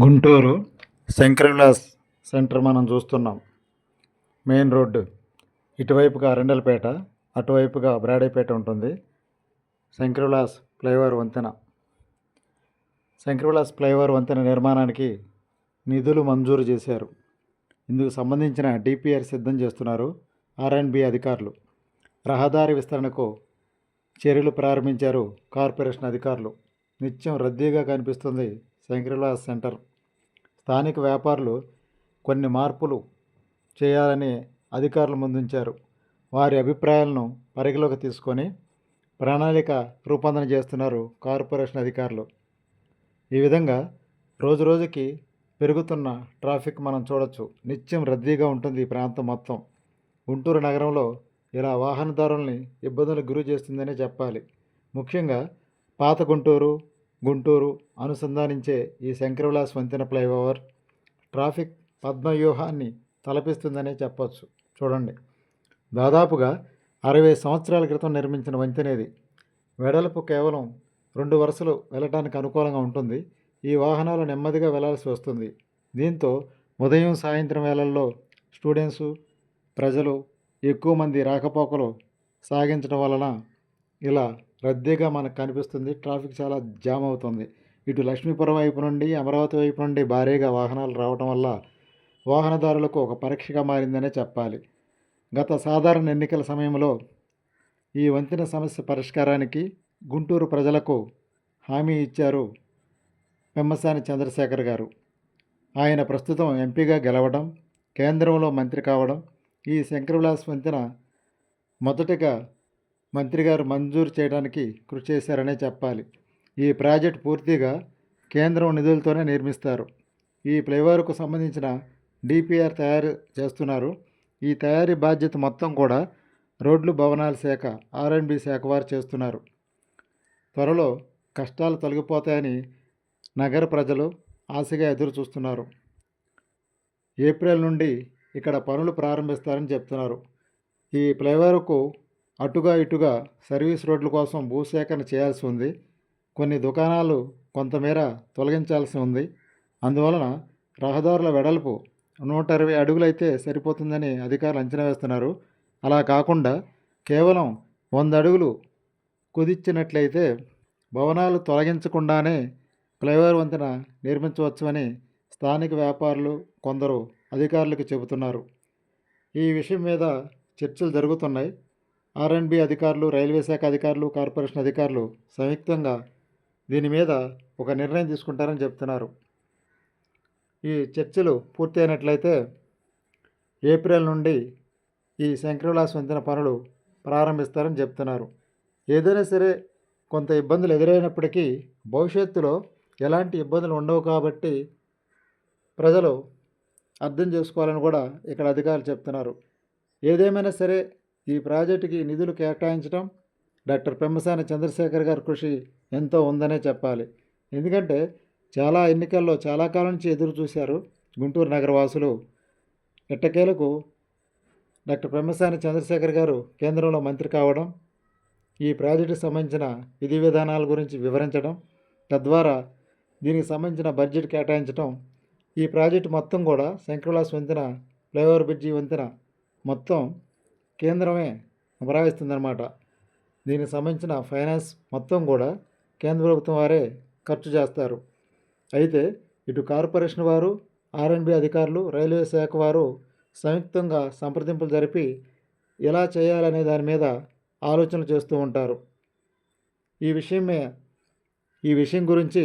Guntur Shankar Vilas centre మనం చూస్తున్నాం. Main road. ఇటువైపుగా Rendalapeta అటువైపుగా బ్రాడీపేట ఉంటుంది. శంకరవిలాస్ ఫ్లైఓవర్ వంతెన. శంకరవిలాస్ ఫ్లైఓవర్ వంతెన నిర్మాణానికి నిధులు మంజూరు చేశారు. ఇందుకు సంబంధించిన డిపిఆర్ సిద్ధం చేస్తున్నారు ఆర్ అండ్ బి అధికారులు. రహదారి విస్తరణకు చర్యలు ప్రారంభించారు కార్పొరేషన్ అధికారులు. నిత్యం రద్దీగా కనిపిస్తుంది శంకరవిలాస్ సెంటర్. స్థానిక వ్యాపారులు కొన్ని మార్పులు చేయాలని అధికారులు ముందుంచారు. వారి అభిప్రాయాలను పరిగణలోకి తీసుకొని ప్రణాళిక రూపొందన చేస్తున్నారు కార్పొరేషన్ అధికారులు. ఈ విధంగా రోజు రోజుకి పెరుగుతున్న ట్రాఫిక్ మనం చూడొచ్చు. నిత్యం రద్దీగా ఉంటుంది ఈ ప్రాంతం మొత్తం. గుంటూరు నగరంలో ఇలా వాహనదారుల్ని ఇబ్బందులకు గురి చేస్తుందనే చెప్పాలి. ముఖ్యంగా పాత గుంటూరు గుంటూరు అనుసంధానించే ఈ శంకరవిలాస్ వంతెన ఫ్లైఓవర్ ట్రాఫిక్ పద్మవ్యూహాన్ని తలపిస్తుందనే చెప్పొచ్చు. చూడండి. దాదాపుగా అరవై సంవత్సరాల క్రితం నిర్మించిన వంతెన ఇది వెడల్పు కేవలం రెండు వరుసలు వెళ్ళటానికి అనుకూలంగా ఉంటుంది. ఈ వాహనాలు నెమ్మదిగా వెళ్ళాల్సి వస్తుంది. దీంతో ఉదయం సాయంత్రం వేళల్లో స్టూడెంట్స్ ప్రజలు ఎక్కువ మంది రాకపోకలు సాగించడం వలన ఇలా రద్దీగా మనకు కనిపిస్తుంది. ట్రాఫిక్ చాలా జామ్ అవుతుంది. ఇటు లక్ష్మీపురం వైపు నుండి అమరావతి వైపు నుండి భారీగా వాహనాలు రావడం వల్ల వాహనదారులకు ఒక పరీక్షగా మారిందనే చెప్పాలి. గత సాధారణ ఎన్నికల సమయంలో ఈ వంతెన సమస్య పరిష్కారానికి గుంటూరు ప్రజలకు హామీ ఇచ్చారు పెమ్మసాని చంద్రశేఖర్ గారు. ఆయన ప్రస్తుతం ఎంపీగా గెలవడం కేంద్రంలో మంత్రి కావడం ఈ శంకరవిలాస్ వంతెన మొదటగా మంత్రి గారు మంజూరు చేయడానికి కృషి చేశారనే చెప్పాలి. ఈ ప్రాజెక్ట్ పూర్తిగా కేంద్రం నిధులతోనే నిర్మిస్తారు. ఈ ఫ్లైఓవర్కు సంబంధించిన డిపిఆర్ తయారు చేస్తున్నారు. ఈ తయారీ బాధ్యత మొత్తం కూడా రోడ్లు భవనాల శాఖ ఆర్ఎండ్బి శాఖ వారు చేస్తున్నారు. త్వరలో కష్టాలు తొలగిపోతాయని నగర ప్రజలు ఆశగా ఎదురు చూస్తున్నారు ఏప్రిల్ నుండి ఇక్కడ పనులు ప్రారంభిస్తారని చెప్తున్నారు. ఈ ఫ్లైఓవర్కు అటుగా ఇటుగా సర్వీస్ రోడ్ల కోసం భూసేకరణ చేయాల్సి ఉంది. కొన్ని దుకాణాలు కొంతమేర తొలగించాల్సి ఉంది. అందువలన రహదారుల వెడల్పు నూట ఇరవై అడుగులైతే సరిపోతుందని అధికారులు అంచనా వేస్తున్నారు. అలా కాకుండా కేవలం వంద అడుగులు కుదిచ్చినట్లయితే భవనాలు తొలగించకుండానే ఫ్లైఓవర్ వంతెన నిర్మించవచ్చని స్థానిక వ్యాపారులు కొందరు అధికారులకు చెబుతున్నారు. ఈ విషయం మీద చర్చలు జరుగుతున్నాయి. ఆర్ఎండ్బి అధికారులు రైల్వే శాఖ అధికారులు కార్పొరేషన్ అధికారులు సంయుక్తంగా దీని మీద ఒక నిర్ణయం తీసుకుంటారని చెప్తున్నారు. ఈ చర్చలు పూర్తి అయినట్లయితే ఏప్రిల్ నుండి ఈ శంకరవిలాస్ వంతెన పనులు ప్రారంభిస్తారని చెప్తున్నారు. ఏదైనా సరే కొంత ఇబ్బందులు ఎదురైనప్పటికీ భవిష్యత్తులో ఎలాంటి ఇబ్బందులు ఉండవు కాబట్టి ప్రజలు అర్థం చేసుకోవాలని కూడా ఇక్కడ అధికారులు చెప్తున్నారు. ఏదేమైనా సరే ఈ ప్రాజెక్టుకి నిధులు కేటాయించడం డాక్టర్ పెమ్మసాని చంద్రశేఖర్ గారి కృషి ఎంతో ఉందనే చెప్పాలి. ఎందుకంటే చాలా ఎన్నికల్లో చాలా కాలం నుంచి ఎదురు చూశారు గుంటూరు నగరవాసులు ఎట్టకేలకు డాక్టర్ పెమ్మసాని చంద్రశేఖర్ గారు కేంద్రంలో మంత్రి కావడం ఈ ప్రాజెక్టుకు సంబంధించిన విధి విధానాల గురించి వివరించడం తద్వారా దీనికి సంబంధించిన బడ్జెట్ కేటాయించడం ఈ ప్రాజెక్టు మొత్తం కూడా శంకర్లాస్ వంతెన ఫ్లైఓవర్ బ్రిడ్జి వంతెన మొత్తం కేంద్రమే భరాయిస్తుందన్నమాట దీనికి సంబంధించిన ఫైనాన్స్ మొత్తం కూడా కేంద్ర ప్రభుత్వం వారే ఖర్చు చేస్తారు. అయితే ఇటు కార్పొరేషన్ వారు ఆర్ఎండ్బి అధికారులు రైల్వే శాఖ వారు సంయుక్తంగా సంప్రదింపులు జరిపి ఎలా చేయాలనే దాని మీద ఆలోచనలు చేస్తూ ఉంటారు. ఈ విషయమే ఈ విషయం గురించి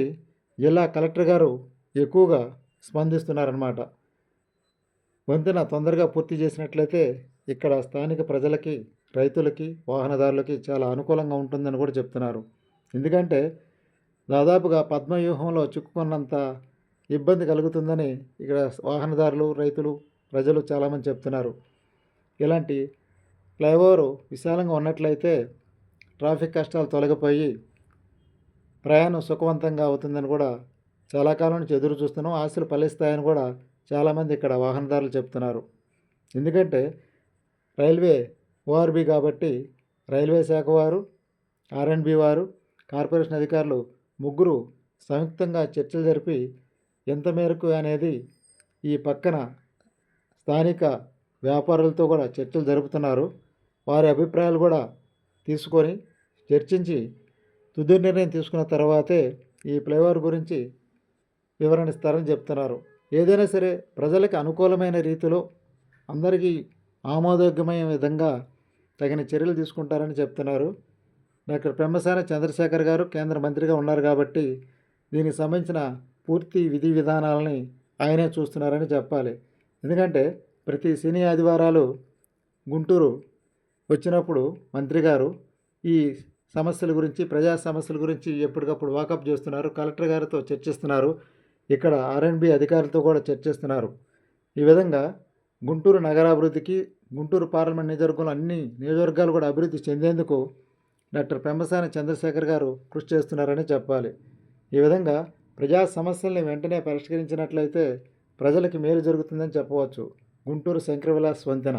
జిల్లా కలెక్టర్ గారు ఎక్కువగా స్పందిస్తున్నారన్నమాట. వంతెన తొందరగా పూర్తి చేసినట్లయితే ఇక్కడ స్థానిక ప్రజలకి రైతులకి వాహనదారులకి చాలా అనుకూలంగా ఉంటుందని కూడా చెప్తున్నారు. ఎందుకంటే దాదాపుగా పద్మవ్యూహంలో చిక్కుకున్నంత ఇబ్బంది కలుగుతుందని ఇక్కడ వాహనదారులు రైతులు ప్రజలు చాలామంది చెప్తున్నారు. ఇలాంటి ఫ్లైఓవర్ విశాలంగా ఉన్నట్లయితే ట్రాఫిక్ కష్టాలు తొలగిపోయి ప్రయాణం సుఖవంతంగా అవుతుందని కూడా చాలా కాలం నుంచి ఎదురు చూస్తున్నాం. ఆశలు ఫలిస్తాయని కూడా చాలామంది ఇక్కడ వాహనదారులు చెప్తున్నారు. ఎందుకంటే రైల్వే ఓఆర్బి కాబట్టి రైల్వే శాఖ వారు ఆర్ఎండ్బి వారు కార్పొరేషన్ అధికారులు ముగ్గురు సంయుక్తంగా చర్చలు జరిపి ఎంత మేరకు అనేది ఈ పక్కన స్థానిక వ్యాపారులతో కూడా చర్చలు జరుపుతున్నారు. వారి అభిప్రాయాలు కూడా తీసుకొని చర్చించి తుది నిర్ణయం తీసుకున్న తర్వాతే ఈ ఫ్లైఓవర్ గురించి వివరణ ఇస్తారని చెప్తున్నారు. ఏదైనా సరే ప్రజలకు అనుకూలమైన రీతిలో అందరికీ ఆమోదయోగ్యమైన విధంగా తగిన చర్యలు తీసుకుంటారని చెప్తున్నారు. డాక్టర్ పెమ్మసాని చంద్రశేఖర్ గారు కేంద్ర మంత్రిగా ఉన్నారు కాబట్టి దీనికి సంబంధించిన పూర్తి విధి విధానాలని ఆయనే చూస్తున్నారని చెప్పాలి. ఎందుకంటే ప్రతి శని ఆదివారాలు గుంటూరు వచ్చినప్పుడు మంత్రి గారు ఈ సమస్యల గురించి ప్రజా సమస్యల గురించి ఎప్పటికప్పుడు వాకప్ చేస్తున్నారు. కలెక్టర్ గారితో చర్చిస్తున్నారు. ఇక్కడ ఆర్ఎండ్బి అధికారులతో కూడా చర్చిస్తున్నారు. ఈ విధంగా గుంటూరు నగరాభివృద్ధికి గుంటూరు పార్లమెంట్ నియోజకవర్గంలో అన్ని నియోజకవర్గాలు కూడా అభివృద్ధి చెందేందుకు డాక్టర్ పెంబసాని చంద్రశేఖర్ గారు కృషి చేస్తున్నారని చెప్పాలి. ఈ విధంగా ప్రజా సమస్యల్ని వెంటనే పరిష్కరించినట్లయితే ప్రజలకి మేలు జరుగుతుందని చెప్పవచ్చు. గుంటూరు శంకరవిలాస్ వంతెన.